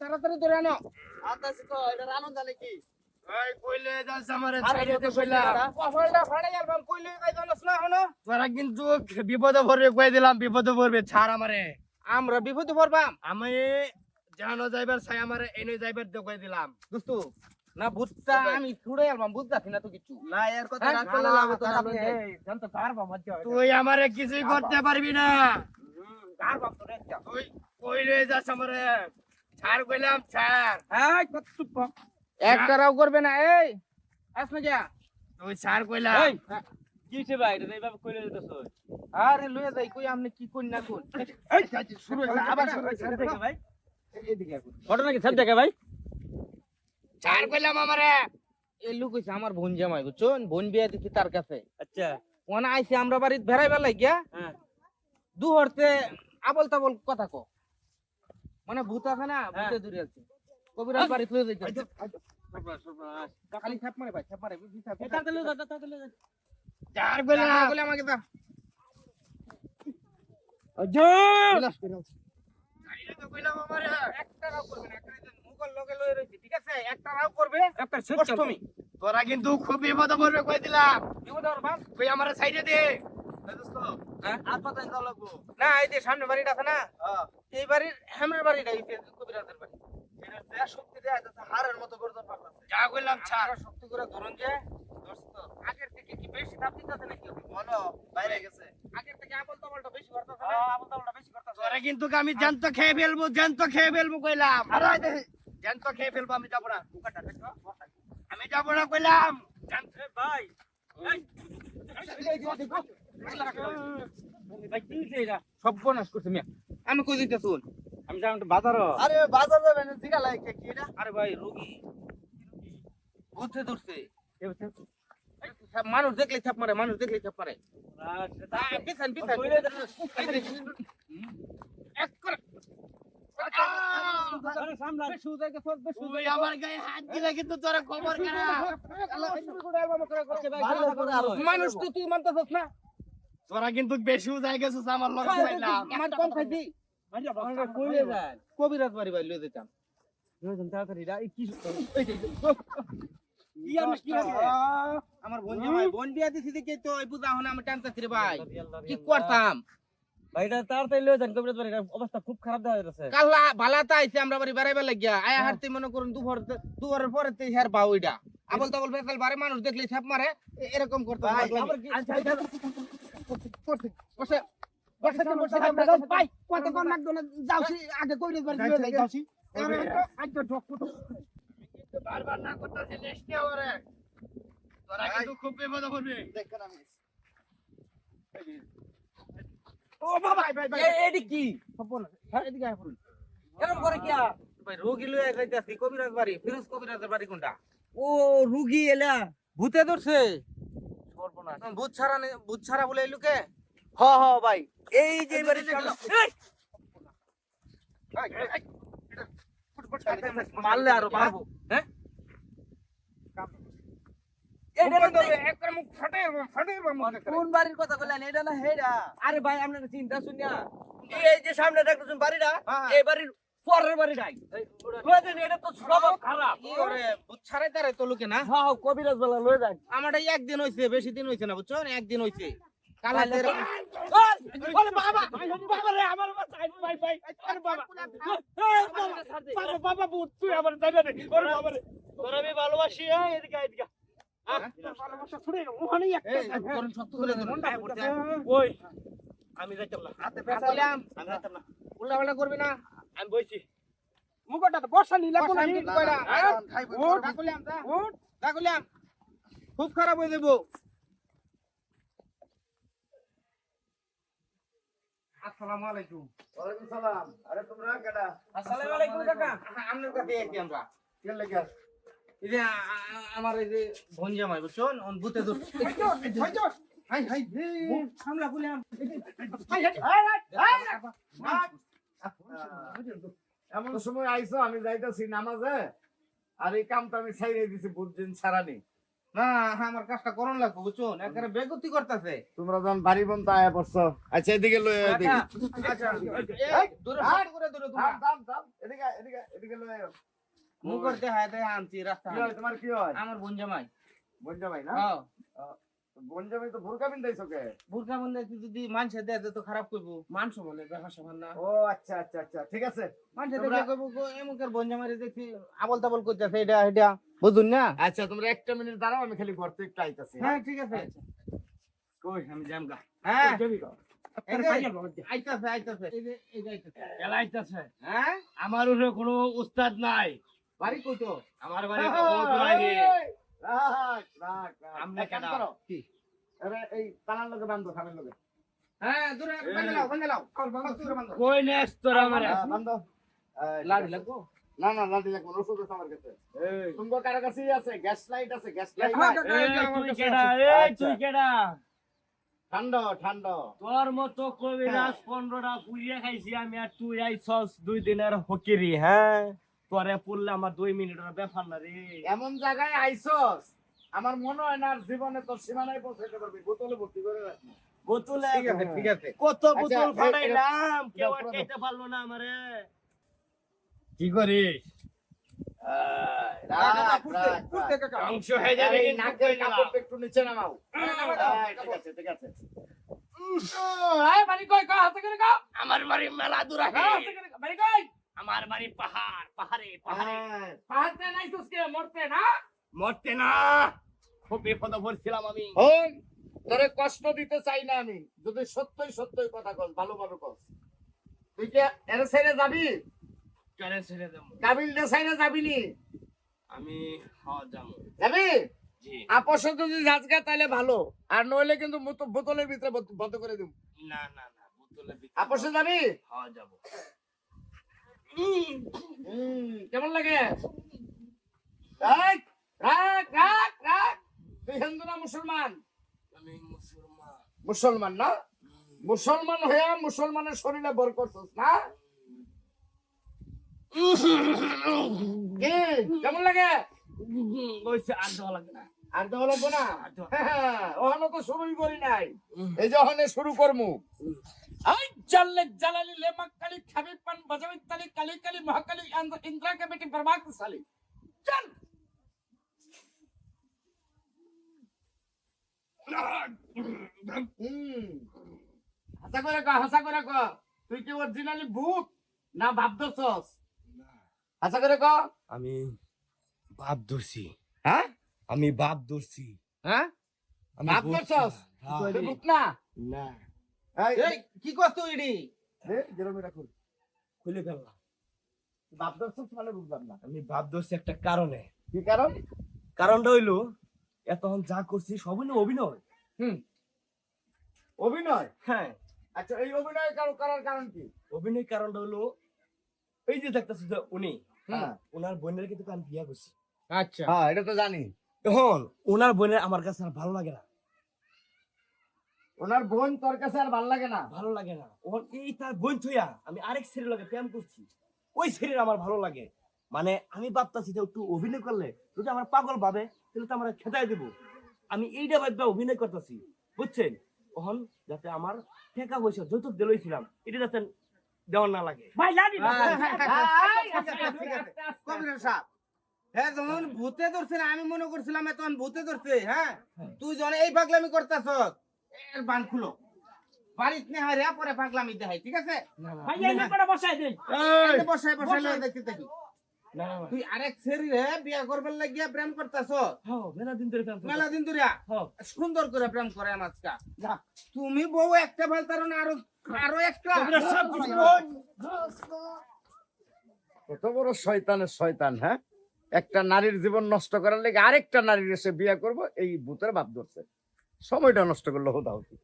তাড়াতাড়ি ধরে আনো। আতাছি তো এটা আনন্দ নাকি ওই কইলে যাস আমারে ছাইরে দে কইলা। ফাড়ে গেলাম কইলে কাই জানাস না হনো তোরা কিন্তু বিপদে পড়বে কই দিলাম বিপদে পড়বে ছাড় আমারে। আমরা বিপদে পড়বাম। আমি জানো যাইবার ছাই আমারে এনে যাইবার দে কই দিলাম। দোস্ত না ভূতটা আমি ছুড়ে আলবাম বুঝতাছি না তো কিছু। না এর কথা হ্যাঁ, রাগ করলে লাভ হতো না আপনি জানতো কার বাপ মধ্যে তুই আমারে কিছুই করতে পারবি না। তো রেখা তুই কইলে যাস আমারে। ছাড় কইলাম ছাড়। এই কত চুপ একটা রাও করবে না এই। আস না যা। তুই ছাড় কইলাম এই কিছে ভাই এটা এইভাবে কইলে দিতেছ? আরে লয়ে যাই কই আপনি কি কোন না কোন এই শুরু হইছে আবার শুরু হইছে ভাই। এদিকে ঘটনা কি সব দেখে ভাই। ছাড় কইলাম আমারে। এই লোক হইছে আমার বোন জামাই বুঝছেন বোন বিয়া দিছি তার কাছে। আচ্ছা। ওনা আইছে আমরা বাড়িতে বেড়াইবার লাগিয়া হ্যাঁ। দু হরতে আবল তাবল কথা কো মানে ভূত আছে না ভূতে দূরে আছে। কবিরাজ বাড়ি লয়ে যাইতে খালি ছাপ মারে ভাই ছাপ মারে বুঝি ছাপ তাড়াতাড়ি দাও ছাড় বলে। কইলাম বলে আমাকে দে। কইলাম আমারে। একটা রাও করবে না একটা মুগল লগে লয়ে রইছে ঠিক আছে? করবে। তোরা কিন্তু খুব বিপদে পড়বে কই দিলাম? দিব দাও বাপ কই আমারে ছাইরে দে। না এই যে সামনে বাড়িটা আছে না হ্যাঁ এই বাড়ির বাড়িটা এই কবিরাজের বাড়ি শক্তি দেয়া যাচ্ছে হাড়ের মতো গর্জন পাঠাচ্ছে যা ছাড় শক্তি করে ধরুন যে আগের থেকে কি বেশি দাম দিতেছে নাকি মনো বাইরে গেছে আগের থেকে আবল তাবলটা বেশি করতেছে হ্যাঁ বেশি করতেছে কিন্তু আমি জ্যান্ত খেয়ে ফেলব জ্যান্ত খেয়ে ফেলব কইলাম জ্যান্ত খেয়ে ফেলব আমি যাব না আমি যাব না কইলাম জ্যান্ত ভাই ভাই করছে মিয়া আমি কই দিতে শুন আমি যাই একটু বাজার আরে বাজার যাবেন জিগা লাগে কি এটা আরে ভাই রোগী ভূতে ধরছে মানুষ দেখলে ছাপ মারে মানুষ দেখলে ছাপ মারে পিছান পিছান এক করে বেশি উদয় গেছে, বেশি তুই আমার গায়ে হাত দিলে কিন্তু তোরা খবর খারাপ মানুষ তো তুই মানতেছিস না তোরা কিন্তু বেশি উজাই গেছিস আমার লগে কইলাম। আমার কম খাইছি। কবিরাজ। বাড়ি ভাই লয়ে যেতাম। আমার বোন জামাই বোন বিয়া দিছি দেখে তো এই বুঝা হনে আমি টানতেছি রে ভাই। কি করতাম? ভাইটা তাড়াতাড়ি লয়ে যান কবিরাজ বাড়ি অবস্থা খুব খারাপ দেখা যাচ্ছে কাল্লা বালাতা আইছে আমরা বাড়ি বেড়াইবার লাগিয়া। আয়া মনে করুন দুপুর দুপুরের পরে তে হের বাউ ওইটা আবল তাবল বেকাল বারে মানুষ দেখলে ছাপ মারে এরকম করতে বসে বসে বসে ভাই কত কোন যাওছি আগে কইরে যাই যাওছি। আজকে ঢক কিন্তু বারবার না করতেছি নেক্সট ওরে? তোরা কিন্তু খুব বিপদে পড়বি। দেখেন আমি। ও বাবা ভাই ভাই এডি কি? সপন হ্যাঁ? এদিকে আয় পড়ুন এরকম করে কি ভাই রোগী লয়ে যাইতাছি কবিরাজ বাড়ি। ফিরোজ কবিরাজের বাড়ি কোনটা? ও রুগী এলা। ভূতে ধরছে। ভূত ছাড়া নে- ভূত ছাড়া বলে এই হ হ ভাই। এই যে বাড়ি মারলে আরও মারবো। হ্যাঁ? কোন বাড়ির কথা বললেন? এটা না হেডা আরে ভাই আপনারা চিন্তা শুনিয়া এই যে সামনে দেখতেছেন বাড়িটা হ্যাঁ। এই বাড়ির পরের বাড়িটাই লয়ে যান এটা তো স্বভাব খারাপ। কি করে তারে তো লোকে না? হ্যাঁ হ্যাঁ, কবিরাজ বলা লয়ে যান। আমার একদিন হইছে বেশি দিন হইছে না বুঝছ? একদিন হইছে। ভালোবাসি হ্যাঁ এদিকে এদিকে আমি যাইতাম না। আমি যাইতাম না। উল্টা পাল্টা করবি না। আমি বইছি মুখটা তো বর্ষা নিলা কোন বর্ষা হিট কইরা উঠ ডাকুলাম তা উঠ ডাকুলাম খুব খারাপ হয়ে যাব আসসালামু আলাইকুম ওয়ালাইকুম সালাম আরে তোমরা কেডা আসসালামু আলাইকুম কাকা আপনার কাছে এসেছি আমরা কে লাগা এই যে আমার এই যে বোন জামাই বুঝছেন ওন ভূতে ধর হাই হাই সামলা বললাম এমন সময় আইছো আমি যাইতাছি নামাজে আর এই কামটা আমি ছাইরে দিছি বুঝছেন ছাড়ানি না হ্যাঁ আমার কাজটা করন লাগবে বুঝছ একেবারে বেগতি করতেছে। তোমরা যখন বাড়ি বন্ধ আয়া পড়ছো আচ্ছা এদিকে লয়ে আয় দেখি। আচ্ছা দূরে থাম, করে দূরে থাম, দূরে থাম, থাম। এদিকে এদিকে এদিকে লয়ে আয়। মুখ করতে হায় তাই আনছি রাস্তা তোমার কি হয়? আমার বোন জামাই। বঞ্জামাই না? হ্যাঁ। বঞ্জামাই তো বিন্দাইছো কে? বুরকা যদি মানুষে দেয় তো খারাপ করব মাংস বলে দেখা সমান না ও আচ্ছা আচ্ছা আচ্ছা ঠিক আছে। মানুষে তোমরা- দেখে আবল তাবল করতেছে এটা এটা বুঝুন না? আচ্ছা তোমরা একটা মিনিট দাঁড়াও আমি খালি ঘর থেকে একটু আইতাছি হ্যাঁ? ঠিক আছে। কই আমি জামগা হ্যাঁ। যাবি হ্যাঁ? আমার উপরে কোনো উস্তাদ নাই। বাড়ি কই তো? আমার বাড়ি এক কাম? করো। আরে এই তালার লগে বান্ধো খামের লগে। হ্যাঁ দূরে বান্ধে লাও বান্ধে। লাও দূরে বান্ধো? কই নেস তোর আমার? হ্যাঁ, বান্ধো লাড়ি লাগবো? না না লাঠি লাগবে না, ওষুধ আমার কাছে। এই। তোমার কারও কাছেই আছে? গ্যাস লাইট আছে গ্যাস লাইট হ্যাঁ, তুই কেডা? এই তুই কেডা? ঠান্ডা ঠান্ডা। তোর মতো কবিরাজ পনেরোটা পুড়িয়ে খাইছি আমি আর তুই আইসস দুই দিনের হকিরি হ্যাঁ? তোরে পড়লে আমার দুই মিনিটের ব্যাপার না রে। এমন জায়গায় আইছস আমার মনে হয় না আর জীবনে তোর সীমানায় পৌঁছাতে পারবি। বোতলে ভর্তি করে রাখবি বোতলে? ঠিক আছে ঠিক আছে। কত আচ্ছা, বোতল ফাটাইলাম? কেউ আটকাইতে পারল না আমারে। কি করিস? হয়ে যাবে একটু নিচে নামাও। ঠিক আছে ঠিক আছে। বাড়ি কই কই হাতে করে কও আমার বাড়ি মেলা দূর আছে বাড়ি কই? আমার বাড়ি পাহাড় পাহাড়ে পাহাড়ে। হ্যাঁ, পাহাড়তে নাইছস কে মরতে না? মরতে না। খুব বিপদে পড়ছিলাম আমি। হন তোরে কষ্ট দিতে চাই না আমি। যদি সত্যই সত্যই কথা কস ভালোভাবে কস। তুই কি এর সাইডে যাবি? কেন ছেড়ে দেবো? কাবিল দে সাইডে যাবি নি? আমি হ্যাঁ যাব। যাবি? জি। আপসে যদি তাহলে ভালো। আর নইলে কিন্তু বোত- বোতলের ভিতরে বন্ধ করে দিব। না না না বোতলে আপসে যাবি? হ্যাঁ যাব। কেমন লাগে? মুসলমান? আমি মুসলমান। মুসলমান না? মুসলমান হয়ে মুসলমানের শরীরে বর করছিস না? কেমন লাগে? আর দেওয়া লাগে না। আর হলো না? দেওয়া- হ্যাঁ, ওখানে তো শুরুই করি নাই। এই যে ওখানে শুরু করমু। আই জাল্লে জালালি লেমাক কালি খাবি পান বাজাবি তালি কালি কালি মহাকালি ইন্দ্রা কে বেটি বরবাদ সালি চল হাসা করে ক হাসা করে ক। তুই কি অরিজিনালি ভূত না ভাব ধরছস হাসা করে ক। আমি বাপ ধরছি হ্যাঁ? আমি বাপ ধরছি হ্যাঁ ধরছস। তুই ভূত না? না। এই কি করছ তুই যেরকম এটা কর। খুলে ফেললাম বাপ ধরছস মানে বুঝলাম না। আমি বাপ ধরছি একটা কারণে। কি কারণ? কারণটা হইল এতক্ষণ যা করছি সবই না অভিনয়? হুম। অভিনয়? হ্যাঁ। আচ্ছা এই অভিনয় কারো- করার কারণ কি? অভিনয় কারণটা হলো এই যে দেখতেছি যে উনি হ্যাঁ ওনার বোনের কিন্তু আমি বিয়া করছি। আচ্ছা। হ্যাঁ এটা তো জানি। এখন ওনার বোনের আমার কাছে আর ভালো লাগে না। ওনার বোন তোর কাছে আর ভালো লাগে না? ভালো লাগে না। ওর এই তার বোন থইয়া আমি আরেক ছেলের লগে প্রেম করছি। ওই ছেলের আমার ভালো লাগে। মানে আমি ভাবতাছি যে একটু অভিনয় করলে যদি আমার পাগল ভাবে তাহলে তো আমার খেতাই দেব। আমি এইটা ভাববা অভিনয় করতেছি বুঝছেন? তখন যাতে আমার টাকা পয়সা যৌতুক দিলইছিলাম এটা যাতে দেওয়ার না লাগে। ভাই লাডি কবির সাহেব হ্যাঁ যখন ভূতে ধরছে না আমি মনে করছিলাম তখন ভূতে ধরছে হ্যাঁ? তুই যখন এই পাগলামি করতাছ এর বান খুলো। বাড়িতে নে হারিয়া পরে পাগলামি দেখাই ঠিক আছে? ভাই এই ব্যাপারটা বসাই দেই বসাই বসাই লয়ে দেখি না না তুই আরেক ছেড়ি রে বিয়া করবার লাগিয়া প্রেম করতাছ? হ্যাঁ মেলা দিন ধরে প্রেম মেলা দিন ধরিয়া হ্যাঁ। সুন্দর করে প্রেম করে আজকা তুমি বউ একটা ফালতার না আরও আরও একটা। কবিরা সব কিছু কত বড় শয়তানের শয়তান হ্যাঁ? একটা নারীর জীবন নষ্ট করার লেগে আরেকটা নারীর এসে বিয়ে করব এই ভূতের ভাব ধরছে। সময়টা নষ্ট করল হোদা হতি